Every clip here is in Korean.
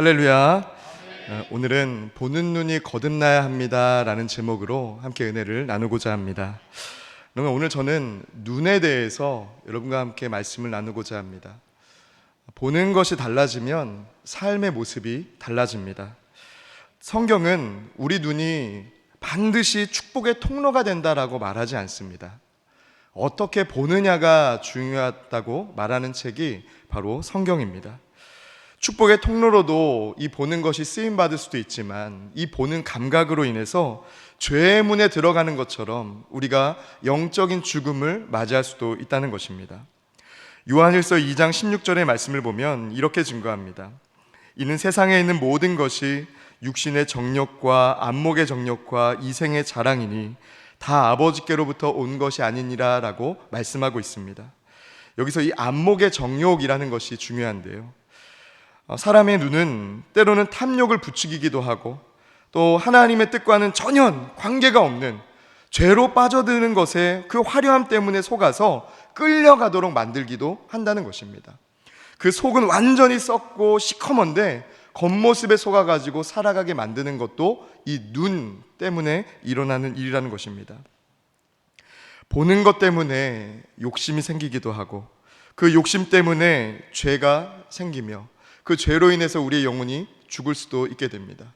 할렐루야. 어, 오늘은 보는 눈이 거듭나야 합니다라는 제목으로 함께 은혜를 나누고자 합니다. 그러면 오늘 저는 눈에 대해서 여러분과 함께 말씀을 나누고자 합니다. 보는 것이 달라지면 삶의 모습이 달라집니다. 성경은 우리 눈이 반드시 축복의 통로가 된다라고 말하지 않습니다. 어떻게 보느냐가 중요하다고 말하는 책이 바로 성경입니다. 축복의 통로로도 이 보는 것이 쓰임 받을 수도 있지만 이 보는 감각으로 인해서 죄의 문에 들어가는 것처럼 우리가 영적인 죽음을 맞이할 수도 있다는 것입니다. 요한일서 2장 16절의 말씀을 보면 이렇게 증거합니다. 이는 세상에 있는 모든 것이 육신의 정욕과 안목의 정욕과 이생의 자랑이니 다 아버지께로부터 온 것이 아니니라라고 말씀하고 있습니다. 여기서 이 안목의 정욕이라는 것이 중요한데요. 어, 사람의 눈은 때로는 탐욕을 부추기기도 하고 또 하나님의 뜻과는 전혀 관계가 없는 죄로 빠져드는 것에 그 화려함 때문에 속아서 끌려가도록 만들기도 한다는 것입니다. 그 속은 완전히 썩고 시커먼데 겉모습에 속아가지고 살아가게 만드는 것도 이 눈 때문에 일어나는 일이라는 것입니다. 보는 것 때문에 욕심이 생기기도 하고 그 욕심 때문에 죄가 생기며 그 죄로 인해서 우리의 영혼이 죽을 수도 있게 됩니다.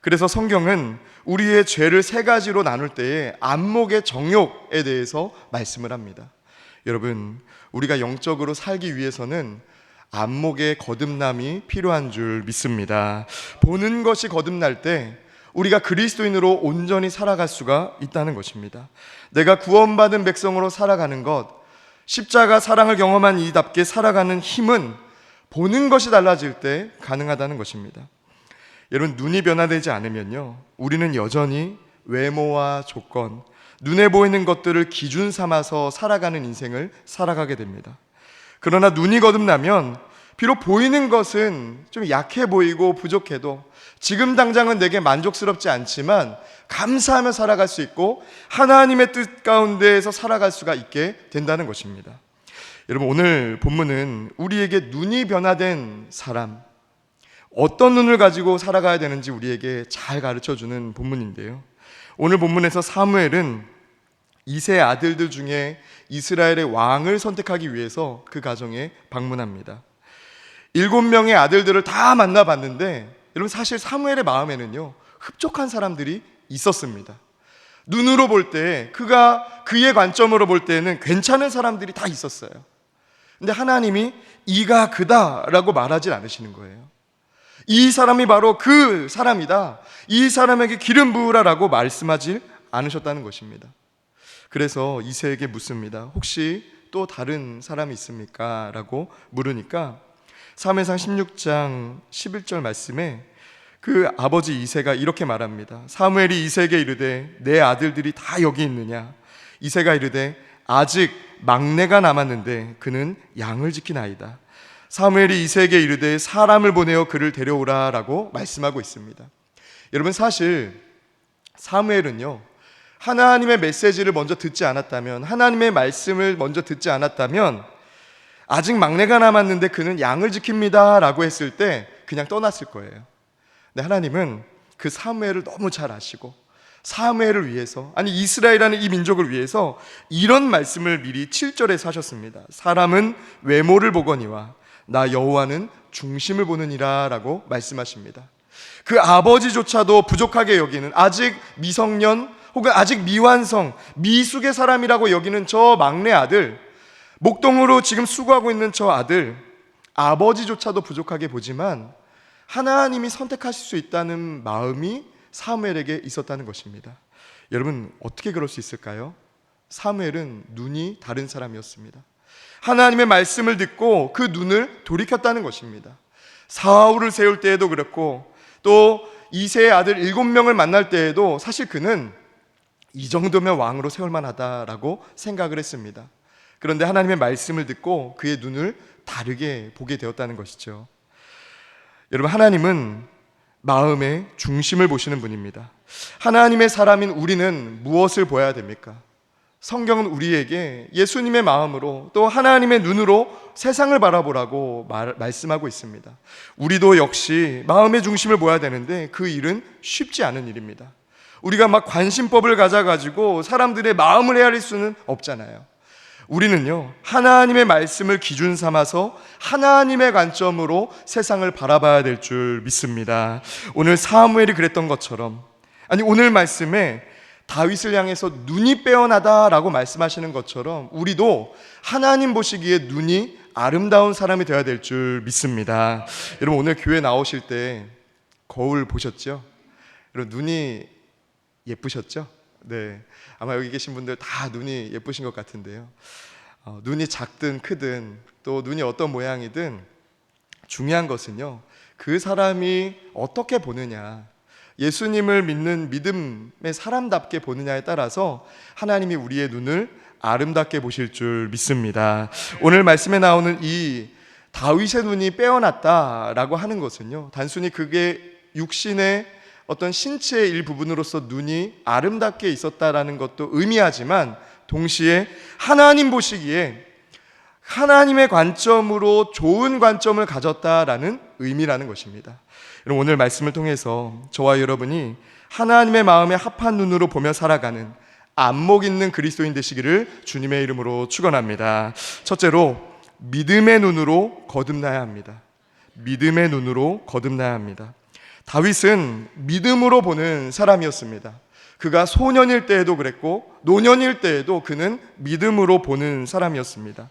그래서 성경은 우리의 죄를 세 가지로 나눌 때에 안목의 정욕에 대해서 말씀을 합니다. 여러분, 우리가 영적으로 살기 위해서는 안목의 거듭남이 필요한 줄 믿습니다. 보는 것이 거듭날 때 우리가 그리스도인으로 온전히 살아갈 수가 있다는 것입니다. 내가 구원받은 백성으로 살아가는 것, 십자가 사랑을 경험한 이답게 살아가는 힘은 보는 것이 달라질 때 가능하다는 것입니다. 여러분, 눈이 변화되지 않으면요, 우리는 여전히 외모와 조건, 눈에 보이는 것들을 기준 삼아서 살아가는 인생을 살아가게 됩니다. 그러나 눈이 거듭나면 비록 보이는 것은 좀 약해 보이고 부족해도 지금 당장은 내게 만족스럽지 않지만 감사하며 살아갈 수 있고 하나님의 뜻 가운데에서 살아갈 수가 있게 된다는 것입니다. 여러분 오늘 본문은 우리에게 눈이 변화된 사람 어떤 눈을 가지고 살아가야 되는지 우리에게 잘 가르쳐 주는 본문인데요. 오늘 본문에서 사무엘은 이세 아들들 중에 이스라엘의 왕을 선택하기 위해서 그 가정에 방문합니다. 일곱 명의 아들들을 다 만나봤는데 여러분 사실 사무엘의 마음에는요 흡족한 사람들이 있었습니다. 눈으로 볼 때 그가 그의 관점으로 볼 때는 괜찮은 사람들이 다 있었어요. 근데 하나님이 이가 그다라고 말하지 않으시는 거예요. 이 사람이 바로 그 사람이다. 이 사람에게 기름 부으라라고 말씀하지 않으셨다는 것입니다. 그래서 이세에게 묻습니다. 혹시 또 다른 사람이 있습니까? 라고 물으니까 3회상 16장 11절 말씀에 그 아버지 이세가 이렇게 말합니다. 사무엘이 이세에게 이르되 내 아들들이 다 여기 있느냐? 이세가 이르되 아직 막내가 남았는데 그는 양을 지키나이다. 사무엘이 이세에게 이르되 사람을 보내어 그를 데려오라라고 말씀하고 있습니다. 여러분 사실 사무엘은요 하나님의 메시지를 먼저 듣지 않았다면 하나님의 말씀을 먼저 듣지 않았다면 아직 막내가 남았는데 그는 양을 지킵니다라고 했을 때 그냥 떠났을 거예요. 근데 하나님은 그 사무엘을 너무 잘 아시고 사무엘을 위해서 아니 이스라엘이라는 이 민족을 위해서 이런 말씀을 미리 7절에 하셨습니다. 사람은 외모를 보거니와 나 여호와는 중심을 보느니라라고 말씀하십니다. 그 아버지조차도 부족하게 여기는 아직 미성년 혹은 아직 미완성, 미숙의 사람이라고 여기는 저 막내 아들, 목동으로 지금 수고하고 있는 저 아들, 아버지조차도 부족하게 보지만 하나님이 선택하실 수 있다는 마음이 사무엘에게 있었다는 것입니다. 여러분, 어떻게 그럴 수 있을까요? 사무엘은 눈이 다른 사람이었습니다. 하나님의 말씀을 듣고 그 눈을 돌이켰다는 것입니다. 사울을 세울 때에도 그렇고 또 이세의 아들 일곱 명을 만날 때에도 사실 그는 이 정도면 왕으로 세울 만하다라고 생각을 했습니다. 그런데 하나님의 말씀을 듣고 그의 눈을 다르게 보게 되었다는 것이죠. 여러분, 하나님은 마음의 중심을 보시는 분입니다. 하나님의 사람인 우리는 무엇을 보아야 됩니까? 성경은 우리에게 예수님의 마음으로 또 하나님의 눈으로 세상을 바라보라고 말, 말씀하고 있습니다. 우리도 역시 마음의 중심을 모아야 되는데 그 일은 쉽지 않은 일입니다. 우리가 막 관심법을 가져가지고 사람들의 마음을 헤아릴 수는 없잖아요. 우리는요, 하나님의 말씀을 기준 삼아서 하나님의 관점으로 세상을 바라봐야 될 줄 믿습니다. 오늘 사무엘이 그랬던 것처럼, 아니, 오늘 말씀에 다윗을 향해서 눈이 빼어나다라고 말씀하시는 것처럼 우리도 하나님 보시기에 눈이 아름다운 사람이 되어야 될 줄 믿습니다. 여러분, 오늘 교회 나오실 때 거울 보셨죠? 여러분, 눈이 예쁘셨죠? 네. 아마 여기 계신 분들 다 눈이 예쁘신 것 같은데요. 어, 눈이 작든 크든 또 눈이 어떤 모양이든 중요한 것은요. 그 사람이 어떻게 보느냐. 예수님을 믿는 믿음의 사람답게 보느냐에 따라서 하나님이 우리의 눈을 아름답게 보실 줄 믿습니다. 오늘 말씀에 나오는 이 다윗의 눈이 빼어났다라고 하는 것은요. 단순히 그게 육신의 어떤 신체의 일부분으로서 눈이 아름답게 있었다라는 것도 의미하지만 동시에 하나님 보시기에 하나님의 관점으로 좋은 관점을 가졌다라는 의미라는 것입니다. 여러분 오늘 말씀을 통해서 저와 여러분이 하나님의 마음에 합한 눈으로 보며 살아가는 안목 있는 그리스도인 되시기를 주님의 이름으로 축원합니다. 첫째로 믿음의 눈으로 거듭나야 합니다. 믿음의 눈으로 거듭나야 합니다. 다윗은 믿음으로 보는 사람이었습니다. 그가 소년일 때에도 그랬고 노년일 때에도 그는 믿음으로 보는 사람이었습니다.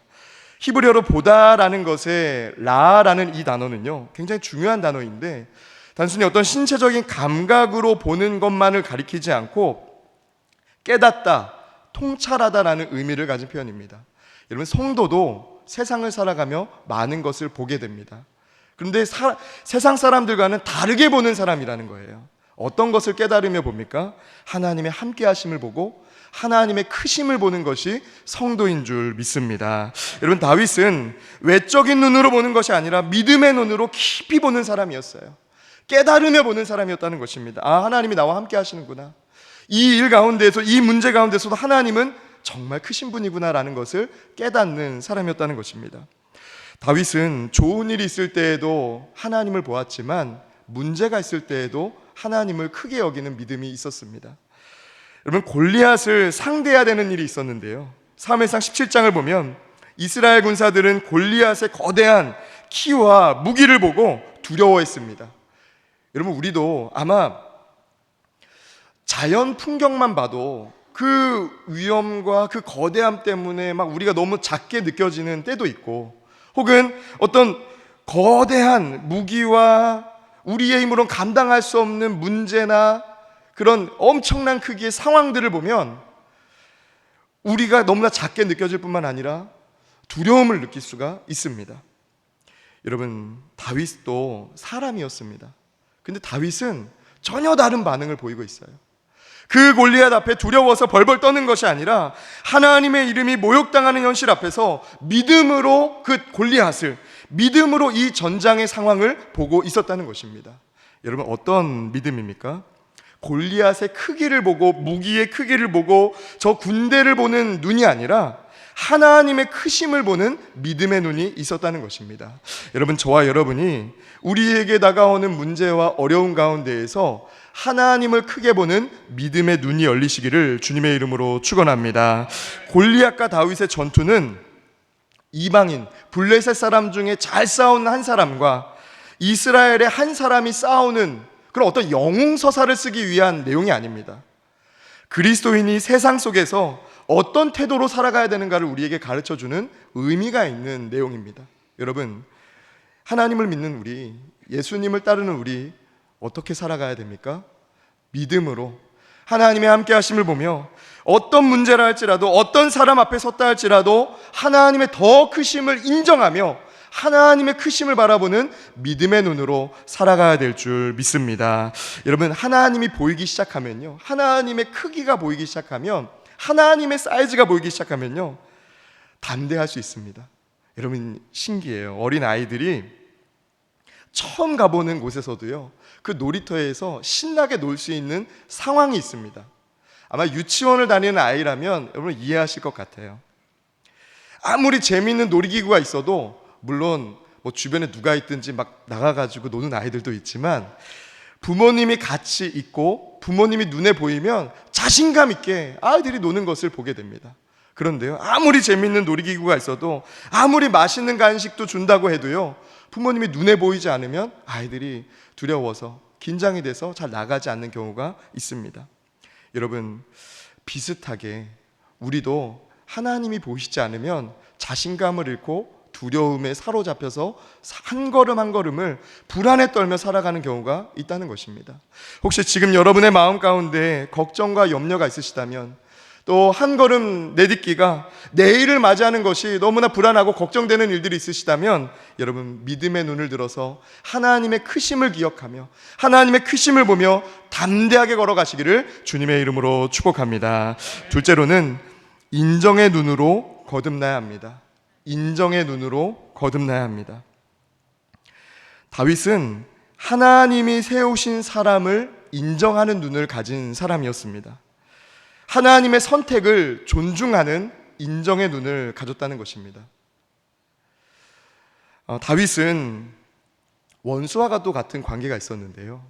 히브리어로 보다라는 것에 라라는 이 단어는요. 굉장히 중요한 단어인데 단순히 어떤 신체적인 감각으로 보는 것만을 가리키지 않고 깨닫다, 통찰하다라는 의미를 가진 표현입니다. 여러분 성도도 세상을 살아가며 많은 것을 보게 됩니다. 그런데 사, 세상 사람들과는 다르게 보는 사람이라는 거예요. 어떤 것을 깨달으며 봅니까? 하나님의 함께 하심을 보고 하나님의 크심을 보는 것이 성도인 줄 믿습니다. 여러분 다윗은 외적인 눈으로 보는 것이 아니라 믿음의 눈으로 깊이 보는 사람이었어요. 깨달으며 보는 사람이었다는 것입니다. 아, 하나님이 나와 함께 하시는구나. 이 일 가운데서 이 문제 가운데서도 하나님은 정말 크신 분이구나라는 것을 깨닫는 사람이었다는 것입니다. 다윗은 좋은 일이 있을 때에도 하나님을 보았지만 문제가 있을 때에도 하나님을 크게 여기는 믿음이 있었습니다. 여러분 골리앗을 상대해야 되는 일이 있었는데요. 사무엘상 17장을 보면 이스라엘 군사들은 골리앗의 거대한 키와 무기를 보고 두려워했습니다. 여러분 우리도 아마 자연 풍경만 봐도 그 위험과 그 거대함 때문에 막 우리가 너무 작게 느껴지는 때도 있고 혹은 어떤 거대한 무기와 우리의 힘으로는 감당할 수 없는 문제나 그런 엄청난 크기의 상황들을 보면 우리가 너무나 작게 느껴질 뿐만 아니라 두려움을 느낄 수가 있습니다. 여러분, 다윗도 사람이었습니다. 근데 다윗은 전혀 다른 반응을 보이고 있어요. 그 골리앗 앞에 두려워서 벌벌 떠는 것이 아니라 하나님의 이름이 모욕당하는 현실 앞에서 믿음으로 그 골리앗을 믿음으로 이 전장의 상황을 보고 있었다는 것입니다. 여러분 어떤 믿음입니까? 골리앗의 크기를 보고 무기의 크기를 보고 저 군대를 보는 눈이 아니라 하나님의 크심을 보는 믿음의 눈이 있었다는 것입니다. 여러분 저와 여러분이 우리에게 다가오는 문제와 어려운 가운데에서 하나님을 크게 보는 믿음의 눈이 열리시기를 주님의 이름으로 축원합니다. 골리앗과 다윗의 전투는 이방인 블레셋 사람 중에 잘 싸우는 한 사람과 이스라엘의 한 사람이 싸우는 그런 어떤 영웅 서사를 쓰기 위한 내용이 아닙니다. 그리스도인이 세상 속에서 어떤 태도로 살아가야 되는가를 우리에게 가르쳐 주는 의미가 있는 내용입니다. 여러분, 하나님을 믿는 우리, 예수님을 따르는 우리 어떻게 살아가야 됩니까? 믿음으로 하나님의 함께 하심을 보며 어떤 문제라 할지라도 어떤 사람 앞에 섰다 할지라도 하나님의 더 크심을 인정하며 하나님의 크심을 바라보는 믿음의 눈으로 살아가야 될 줄 믿습니다. 여러분, 하나님이 보이기 시작하면요. 하나님의 크기가 보이기 시작하면 하나님의 사이즈가 보이기 시작하면요. 담대할 수 있습니다. 여러분, 신기해요. 어린 아이들이 처음 가보는 곳에서도요. 그 놀이터에서 신나게 놀 수 있는 상황이 있습니다. 아마 유치원을 다니는 아이라면 여러분 이해하실 것 같아요. 아무리 재미있는 놀이기구가 있어도 물론 뭐 주변에 누가 있든지 막 나가가지고 노는 아이들도 있지만 부모님이 같이 있고 부모님이 눈에 보이면 자신감 있게 아이들이 노는 것을 보게 됩니다. 그런데요, 아무리 재밌는 놀이기구가 있어도 아무리 맛있는 간식도 준다고 해도요, 부모님이 눈에 보이지 않으면 아이들이 두려워서 긴장이 돼서 잘 나가지 않는 경우가 있습니다. 여러분, 비슷하게 우리도 하나님이 보이시지 않으면 자신감을 잃고 두려움에 사로잡혀서 한 걸음 한 걸음을 불안에 떨며 살아가는 경우가 있다는 것입니다. 혹시 지금 여러분의 마음 가운데 걱정과 염려가 있으시다면 또 한 걸음 내딛기가 내일을 맞이하는 것이 너무나 불안하고 걱정되는 일들이 있으시다면 여러분 믿음의 눈을 들어서 하나님의 크심을 기억하며 하나님의 크심을 보며 담대하게 걸어가시기를 주님의 이름으로 축복합니다. 둘째로는 인정의 눈으로 거듭나야 합니다. 인정의 눈으로 거듭나야 합니다. 다윗은 하나님이 세우신 사람을 인정하는 눈을 가진 사람이었습니다. 하나님의 선택을 존중하는 인정의 눈을 가졌다는 것입니다. 어, 다윗은 원수와가 또 같은 관계가 있었는데요.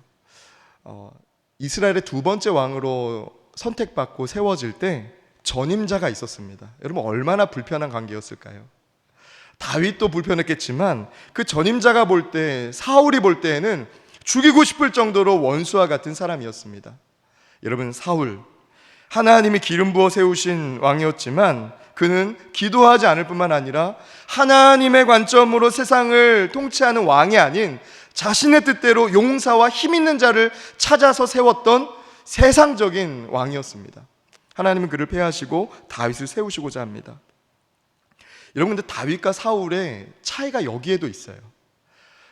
어, 이스라엘의 두 번째 왕으로 선택받고 세워질 때 전임자가 있었습니다. 여러분 얼마나 불편한 관계였을까요? 다윗도 불편했겠지만 그 전임자가 볼 때 사울이 볼 때에는 죽이고 싶을 정도로 원수와 같은 사람이었습니다. 여러분 사울 하나님이 기름 부어 세우신 왕이었지만 그는 기도하지 않을 뿐만 아니라 하나님의 관점으로 세상을 통치하는 왕이 아닌 자신의 뜻대로 용사와 힘 있는 자를 찾아서 세웠던 세상적인 왕이었습니다. 하나님은 그를 폐하시고 다윗을 세우시고자 합니다. 여러분 근데 다윗과 사울의 차이가 여기에도 있어요.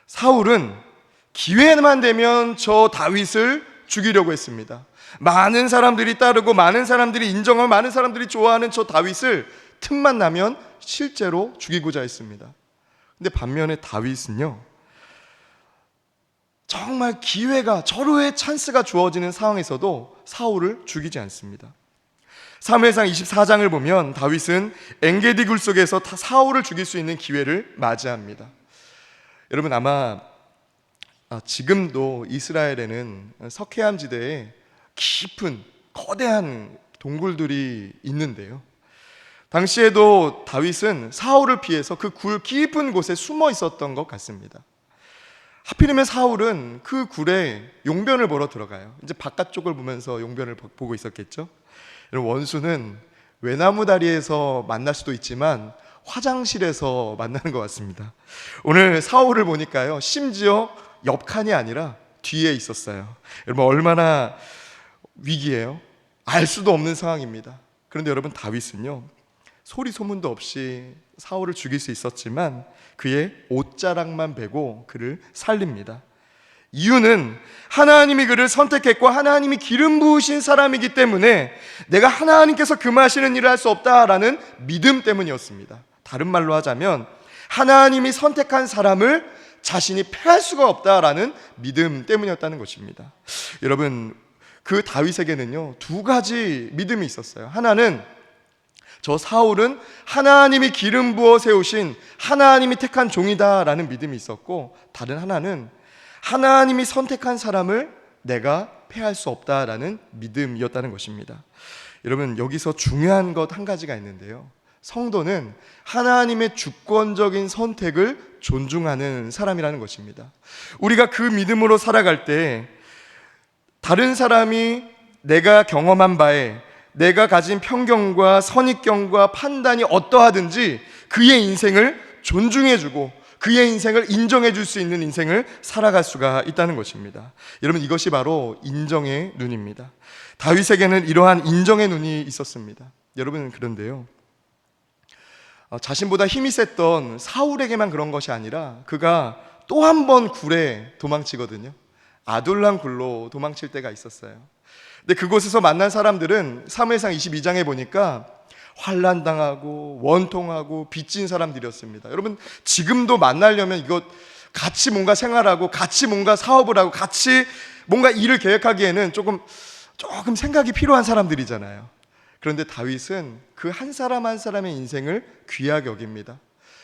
사울은 기회만 되면 저 다윗을 죽이려고 했습니다. 많은 사람들이 따르고 많은 사람들이 인정하고 많은 사람들이 좋아하는 저 다윗을 틈만 나면 실제로 죽이고자 했습니다. 근데 반면에 다윗은요. 정말 기회가 절호의 찬스가 주어지는 상황에서도 사울을 죽이지 않습니다. 사무엘상 24장을 보면 다윗은 엔게디 굴 속에서 사울을 죽일 수 있는 기회를 맞이합니다. 여러분 아마 아, 지금도 이스라엘에는 석회암 지대에 깊은 거대한 동굴들이 있는데요. 당시에도 다윗은 사울을 피해서 그 굴 깊은 곳에 숨어 있었던 것 같습니다. 하필이면 사울은 그 굴에 용변을 보러 들어가요. 이제 바깥쪽을 보면서 용변을 보고 있었겠죠. 원수는 외나무 다리에서 만날 수도 있지만 화장실에서 만나는 것 같습니다. 오늘 사울을 보니까요. 심지어 옆칸이 아니라 뒤에 있었어요. 여러분 얼마나 위기예요? 알 수도 없는 상황입니다. 그런데 여러분 다윗은요. 소리 소문도 없이 사울을 죽일 수 있었지만 그의 옷자락만 베고 그를 살립니다. 이유는 하나님이 그를 선택했고 하나님이 기름 부으신 사람이기 때문에 내가 하나님께서 금하시는 일을 할 수 없다라는 믿음 때문이었습니다. 다른 말로 하자면 하나님이 선택한 사람을 자신이 패할 수가 없다라는 믿음 때문이었다는 것입니다. 여러분 그 다윗에게는요 두 가지 믿음이 있었어요. 하나는 저 사울은 하나님이 기름 부어 세우신 하나님이 택한 종이다라는 믿음이 있었고 다른 하나는 하나님이 선택한 사람을 내가 패할 수 없다라는 믿음이었다는 것입니다. 여러분 여기서 중요한 것 한 가지가 있는데요. 성도는 하나님의 주권적인 선택을 존중하는 사람이라는 것입니다. 우리가 그 믿음으로 살아갈 때 다른 사람이 내가 경험한 바에 내가 가진 편견과 선입견과 판단이 어떠하든지 그의 인생을 존중해주고 그의 인생을 인정해 줄 수 있는 인생을 살아갈 수가 있다는 것입니다. 여러분 이것이 바로 인정의 눈입니다. 다윗에게는 이러한 인정의 눈이 있었습니다. 여러분 그런데요. 어, 자신보다 힘이 셌던 사울에게만 그런 것이 아니라 그가 또 한 번 굴에 도망치거든요. 아둘람 굴로 도망칠 때가 있었어요. 근데 그곳에서 만난 사람들은 사무엘상 22장에 보니까 환란 당하고 원통하고 빚진 사람들이었습니다. 여러분 지금도 만나려면 이거 같이 뭔가 생활하고 같이 뭔가 사업을 하고 같이 뭔가 일을 계획하기에는 조금 조금 생각이 필요한 사람들이잖아요. 그런데 다윗은 그 한 사람 한 사람의 인생을 귀하게 여깁니다.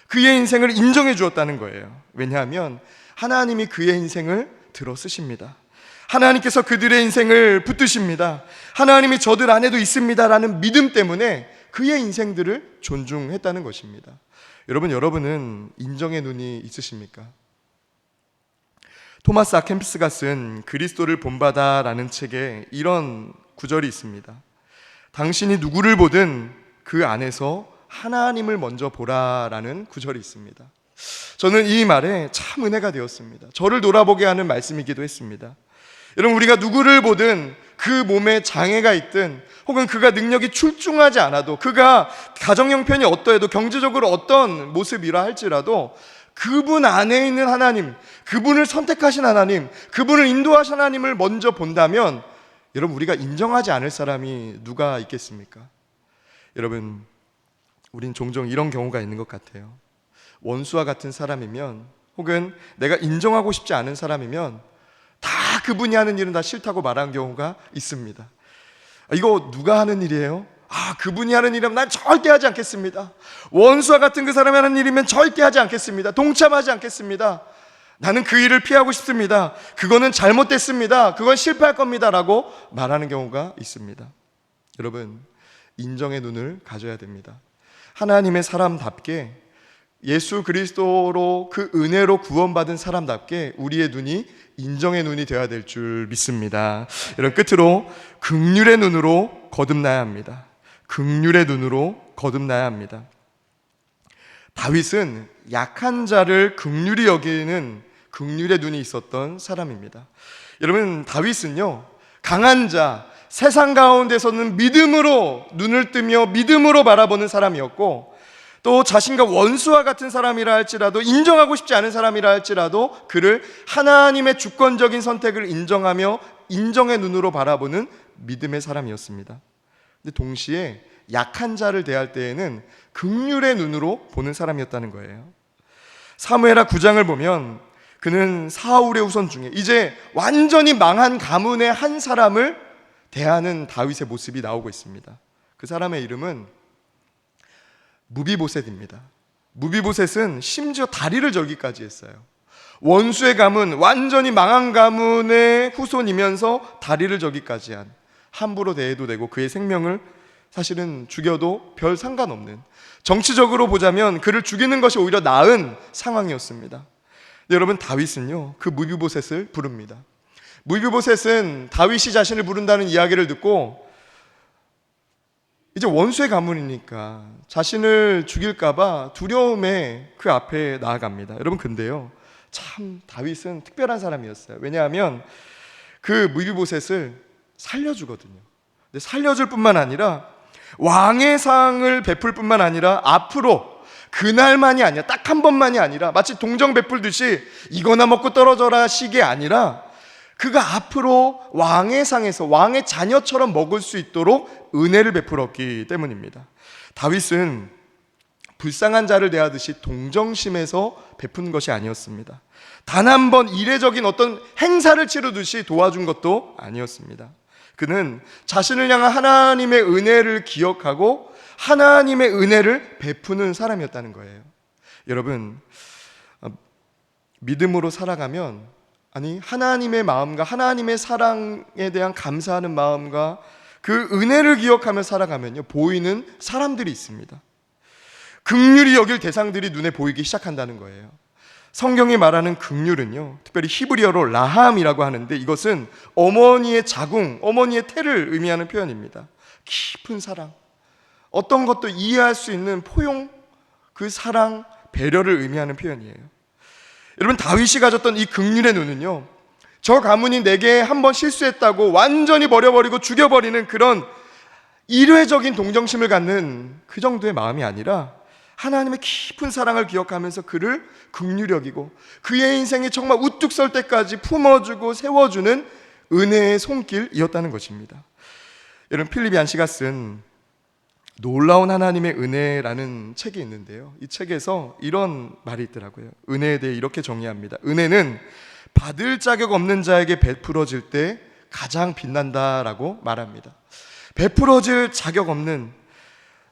그의 인생을 인정해 주었다는 거예요. 왜냐하면 하나님이 그의 인생을 들어 쓰십니다. 하나님께서 그들의 인생을 붙드십니다. 하나님이 저들 안에도 있습니다라는 믿음 때문에 그의 인생들을 존중했다는 것입니다. 여러분, 여러분은 인정의 눈이 있으십니까? 토마스 아켄피스가 쓴 그리스도를 본받아라는 책에 이런 구절이 있습니다. 당신이 누구를 보든 그 안에서 하나님을 먼저 보라라는 구절이 있습니다. 저는 이 말에 참 은혜가 되었습니다. 저를 돌아보게 하는 말씀이기도 했습니다. 여러분, 우리가 누구를 보든 그 몸에 장애가 있든 혹은 그가 능력이 출중하지 않아도 그가 가정 형편이 어떠해도 경제적으로 어떤 모습이라 할지라도 그분 안에 있는 하나님, 그분을 선택하신 하나님, 그분을 인도하신 하나님을 먼저 본다면 여러분 우리가 인정하지 않을 사람이 누가 있겠습니까? 여러분 우린 종종 이런 경우가 있는 것 같아요. 원수와 같은 사람이면 혹은 내가 인정하고 싶지 않은 사람이면 다 그분이 하는 일은 다 싫다고 말하는 경우가 있습니다. 아, 이거 누가 하는 일이에요? 아, 그분이 하는 일이면 난 절대 하지 않겠습니다. 원수와 같은 그 사람이 하는 일이면 절대 하지 않겠습니다. 동참하지 않겠습니다. 나는 그 일을 피하고 싶습니다. 그거는 잘못됐습니다. 그건 실패할 겁니다. 라고 말하는 경우가 있습니다. 여러분, 인정의 눈을 가져야 됩니다. 하나님의 사람답게 예수 그리스도로 그 은혜로 구원받은 사람답게 우리의 눈이 인정의 눈이 되어야 될 줄 믿습니다. 여러분 끝으로 극률의 눈으로 거듭나야 합니다. 극률의 눈으로 거듭나야 합니다. 다윗은 약한 자를 극률이 여기는 극률의 눈이 있었던 사람입니다. 여러분 다윗은요 강한 자 세상 가운데서는 믿음으로 눈을 뜨며 믿음으로 바라보는 사람이었고 또 자신과 원수와 같은 사람이라 할지라도 인정하고 싶지 않은 사람이라 할지라도 그를 하나님의 주권적인 선택을 인정하며 인정의 눈으로 바라보는 믿음의 사람이었습니다. 근데 동시에 약한 자를 대할 때에는 극률의 눈으로 보는 사람이었다는 거예요. 사무엘하 9장을 보면 그는 사울의 후손 중에 이제 완전히 망한 가문의 한 사람을 대하는 다윗의 모습이 나오고 있습니다. 그 사람의 이름은 무비보셋입니다. 무비보셋은 심지어 다리를 절기까지 했어요. 원수의 가문, 완전히 망한 가문의 후손이면서 다리를 절기까지 한 함부로 대해도 되고 그의 생명을 사실은 죽여도 별 상관없는 정치적으로 보자면 그를 죽이는 것이 오히려 나은 상황이었습니다. 여러분 다윗은요 그 무비보셋을 부릅니다. 무비보셋은 다윗이 자신을 부른다는 이야기를 듣고 이제 원수의 가문이니까 자신을 죽일까봐 두려움에 그 앞에 나아갑니다. 여러분 근데요 참 다윗은 특별한 사람이었어요. 왜냐하면 그 무비보셋을 살려주거든요. 근데 살려줄 뿐만 아니라 왕의 상을 베풀 뿐만 아니라 앞으로 그날만이 아니라 딱 한 번만이 아니라 마치 동정 베풀듯이 이거나 먹고 떨어져라 식이 아니라 그가 앞으로 왕의 상에서 왕의 자녀처럼 먹을 수 있도록 은혜를 베풀었기 때문입니다. 다윗은 불쌍한 자를 대하듯이 동정심에서 베푼 것이 아니었습니다. 단 한 번 이례적인 어떤 행사를 치르듯이 도와준 것도 아니었습니다. 그는 자신을 향한 하나님의 은혜를 기억하고 하나님의 은혜를 베푸는 사람이었다는 거예요. 여러분, 어, 믿음으로 살아가면 아니 하나님의 마음과 하나님의 사랑에 대한 감사하는 마음과 그 은혜를 기억하며 살아가면요 보이는 사람들이 있습니다. 극률이 여길 대상들이 눈에 보이기 시작한다는 거예요. 성경이 말하는 극률은요, 특별히 히브리어로 라함이라고 하는데 이것은 어머니의 자궁, 어머니의 태를 의미하는 표현입니다. 깊은 사랑, 어떤 것도 이해할 수 있는 포용, 그 사랑, 배려를 의미하는 표현이에요. 여러분 다윗이 가졌던 이 극률의 눈은요, 저 가문이 내게 한 번 실수했다고 완전히 버려버리고 죽여버리는 그런 일회적인 동정심을 갖는 그 정도의 마음이 아니라 하나님의 깊은 사랑을 기억하면서 그를 극률히 여기고 그의 인생이 정말 우뚝 설 때까지 품어주고 세워주는 은혜의 손길이었다는 것입니다. 여러분 필립 얀시가 쓴 놀라운 하나님의 은혜라는 책이 있는데요. 이 책에서 이런 말이 있더라고요. 은혜에 대해 이렇게 정의합니다. 은혜는 받을 자격 없는 자에게 베풀어질 때 가장 빛난다라고 말합니다. 베풀어질 자격 없는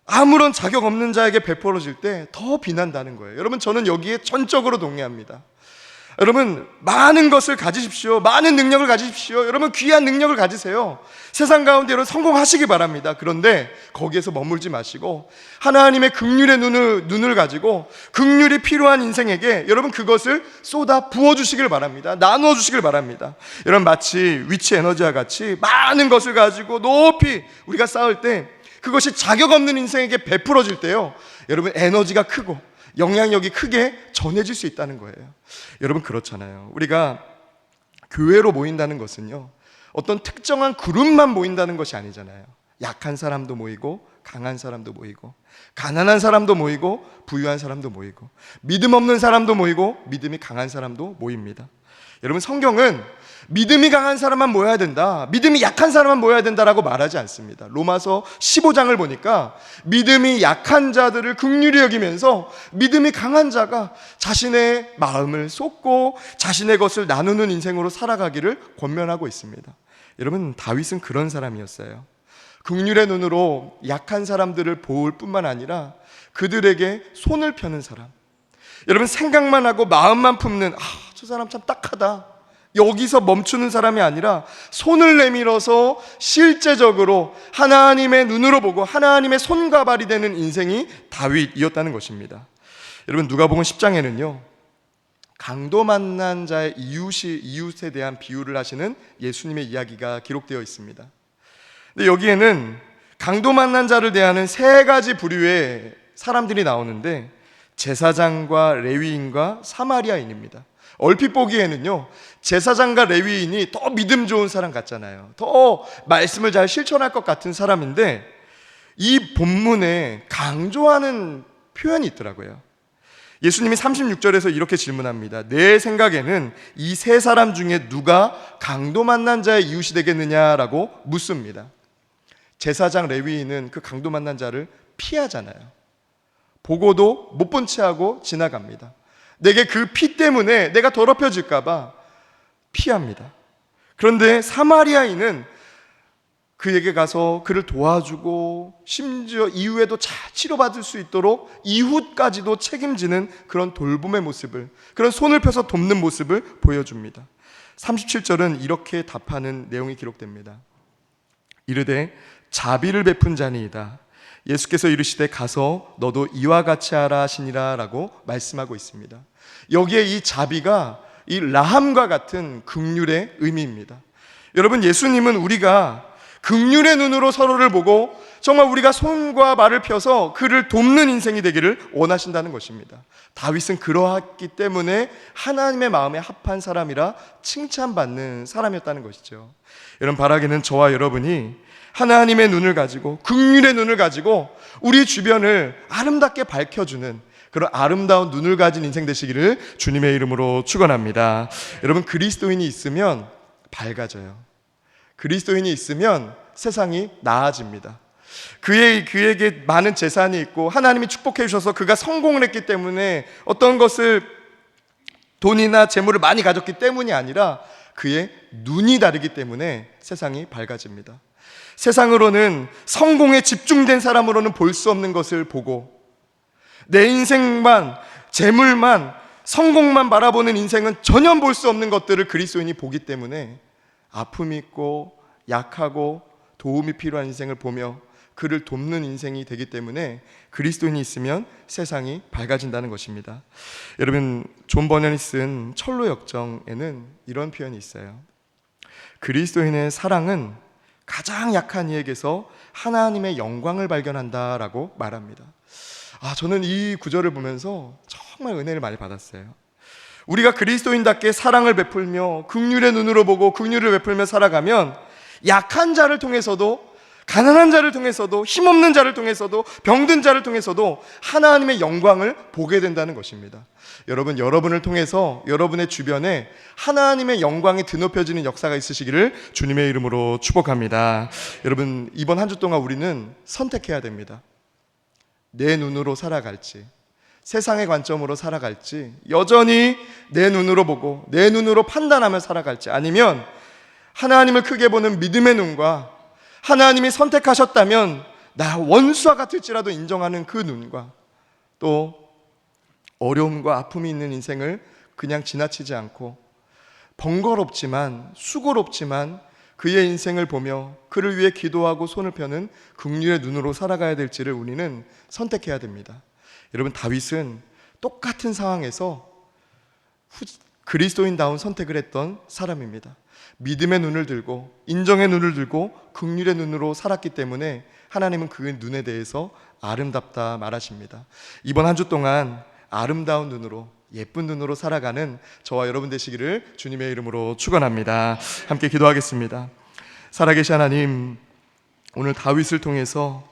아무런 자격 없는 자에게 베풀어질 때 더 빛난다는 거예요. 여러분 저는 여기에 전적으로 동의합니다. 여러분 많은 것을 가지십시오. 많은 능력을 가지십시오. 여러분 귀한 능력을 가지세요. 세상 가운데 여러분 성공하시기 바랍니다. 그런데 거기에서 머물지 마시고 하나님의 극률의 눈을 눈을 가지고 극률이 필요한 인생에게 여러분 그것을 쏟아 부어 주시길 바랍니다. 나누어 주시길 바랍니다. 여러분 마치 위치 에너지와 같이 많은 것을 가지고 높이 우리가 쌓을 때 그것이 자격 없는 인생에게 베풀어질 때요. 여러분 에너지가 크고 영향력이 크게 전해질 수 있다는 거예요. 여러분 그렇잖아요. 우리가 교회로 모인다는 것은요. 어떤 특정한 그룹만 모인다는 것이 아니잖아요. 약한 사람도 모이고 강한 사람도 모이고 가난한 사람도 모이고 부유한 사람도 모이고 믿음 없는 사람도 모이고 믿음이 강한 사람도 모입니다. 여러분 성경은 믿음이 강한 사람만 모여야 된다. 믿음이 약한 사람만 모여야 된다라고 말하지 않습니다. 로마서 15장을 보니까 믿음이 약한 자들을 극률히 여기면서 믿음이 강한 자가 자신의 마음을 쏟고 자신의 것을 나누는 인생으로 살아가기를 권면하고 있습니다. 여러분 다윗은 그런 사람이었어요. 극률의 눈으로 약한 사람들을 보을 뿐만 아니라 그들에게 손을 펴는 사람. 여러분 생각만 하고 마음만 품는 아, 저 사람 참 딱하다. 여기서 멈추는 사람이 아니라 손을 내밀어서 실제적으로 하나님의 눈으로 보고 하나님의 손과 발이 되는 인생이 다윗이었다는 것입니다. 여러분 누가복음 10장에는요. 강도 만난 자의 이웃이 이웃에 대한 비유를 하시는 예수님의 이야기가 기록되어 있습니다. 근데 여기에는 강도 만난 자를 대하는 세 가지 부류의 사람들이 나오는데 제사장과 레위인과 사마리아인입니다. 얼핏 보기에는요, 제사장과 레위인이 더 믿음 좋은 사람 같잖아요. 더 말씀을 잘 실천할 것 같은 사람인데, 이 본문에 강조하는 표현이 있더라고요. 예수님이 36절에서 이렇게 질문합니다. 내 생각에는 이 세 사람 중에 누가 강도 만난 자의 이웃이 되겠느냐라고 묻습니다. 제사장 레위인은 그 강도 만난 자를 피하잖아요. 보고도 못 본 채 하고 지나갑니다. 내게 그 피 때문에 내가 더럽혀질까봐 피합니다. 그런데 사마리아인은 그에게 가서 그를 도와주고 심지어 이후에도 잘 치료받을 수 있도록 이웃까지도 책임지는 그런 돌봄의 모습을 그런 손을 펴서 돕는 모습을 보여줍니다. 37절은 이렇게 답하는 내용이 기록됩니다. 이르되 자비를 베푼 자니이다. 예수께서 이르시되 가서 너도 이와 같이 하라 하시니라라고 말씀하고 있습니다. 여기에 이 자비가 이 라함과 같은 극률의 의미입니다. 여러분 예수님은 우리가 극률의 눈으로 서로를 보고 정말 우리가 손과 말을 펴서 그를 돕는 인생이 되기를 원하신다는 것입니다. 다윗은 그러했기 때문에 하나님의 마음에 합한 사람이라 칭찬받는 사람이었다는 것이죠. 여러분 바라기는 저와 여러분이 하나님의 눈을 가지고 극률의 눈을 가지고 우리 주변을 아름답게 밝혀주는 그런 아름다운 눈을 가진 인생 되시기를 주님의 이름으로 축원합니다. 여러분 그리스도인이 있으면 밝아져요. 그리스도인이 있으면 세상이 나아집니다. 그의 그에게 많은 재산이 있고 하나님이 축복해 주셔서 그가 성공을 했기 때문에 어떤 것을 돈이나 재물을 많이 가졌기 때문이 아니라 그의 눈이 다르기 때문에 세상이 밝아집니다. 세상으로는 성공에 집중된 사람으로는 볼 수 없는 것을 보고 내 인생만 재물만 성공만 바라보는 인생은 전혀 볼 수 없는 것들을 그리스도인이 보기 때문에 아픔이 있고 약하고 도움이 필요한 인생을 보며 그를 돕는 인생이 되기 때문에 그리스도인이 있으면 세상이 밝아진다는 것입니다. 여러분 존 버년이 쓴 철로 역정에는 이런 표현이 있어요. 그리스도인의 사랑은 가장 약한 이에게서 하나님의 영광을 발견한다라고 말합니다. 아, 저는 이 구절을 보면서 정말 은혜를 많이 받았어요. 우리가 그리스도인답게 사랑을 베풀며 극률의 눈으로 보고 극률을 베풀며 살아가면 약한 자를 통해서도 가난한 자를 통해서도 힘없는 자를 통해서도 병든 자를 통해서도 하나님의 영광을 보게 된다는 것입니다. 여러분 여러분을 통해서 여러분의 주변에 하나님의 영광이 드높여지는 역사가 있으시기를 주님의 이름으로 축복합니다. 여러분 이번 한 주 동안 우리는 선택해야 됩니다. 내 눈으로 살아갈지 세상의 관점으로 살아갈지 여전히 내 눈으로 보고 내 눈으로 판단하며 살아갈지 아니면 하나님을 크게 보는 믿음의 눈과 하나님이 선택하셨다면 나 원수와 같을지라도 인정하는 그 눈과 또 어려움과 아픔이 있는 인생을 그냥 지나치지 않고 번거롭지만 수고롭지만 그의 인생을 보며 그를 위해 기도하고 손을 펴는 긍휼의 눈으로 살아가야 될지를 우리는 선택해야 됩니다. 여러분 다윗은 똑같은 상황에서 후- 그리스도인다운 선택을 했던 사람입니다. 믿음의 눈을 들고 인정의 눈을 들고 긍휼의 눈으로 살았기 때문에 하나님은 그 눈에 대해서 아름답다 말하십니다. 이번 한 주 동안 아름다운 눈으로 예쁜 눈으로 살아가는 저와 여러분 되시기를 주님의 이름으로 축원합니다. 함께 기도하겠습니다. 살아계신 하나님, 오늘 다윗을 통해서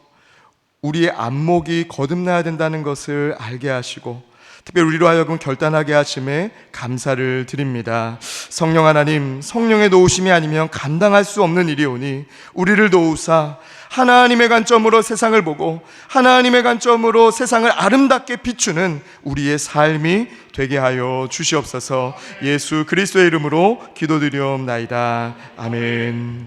우리의 안목이 거듭나야 된다는 것을 알게 하시고 특별히 우리로 하여금 결단하게 하심에 감사를 드립니다. 성령 하나님, 성령의 도우심이 아니면 감당할 수 없는 일이오니 우리를 도우사 하나님의 관점으로 세상을 보고 하나님의 관점으로 세상을 아름답게 비추는 우리의 삶이 되게 하여 주시옵소서. 예수 그리스도의 이름으로 기도드리옵나이다. 아멘.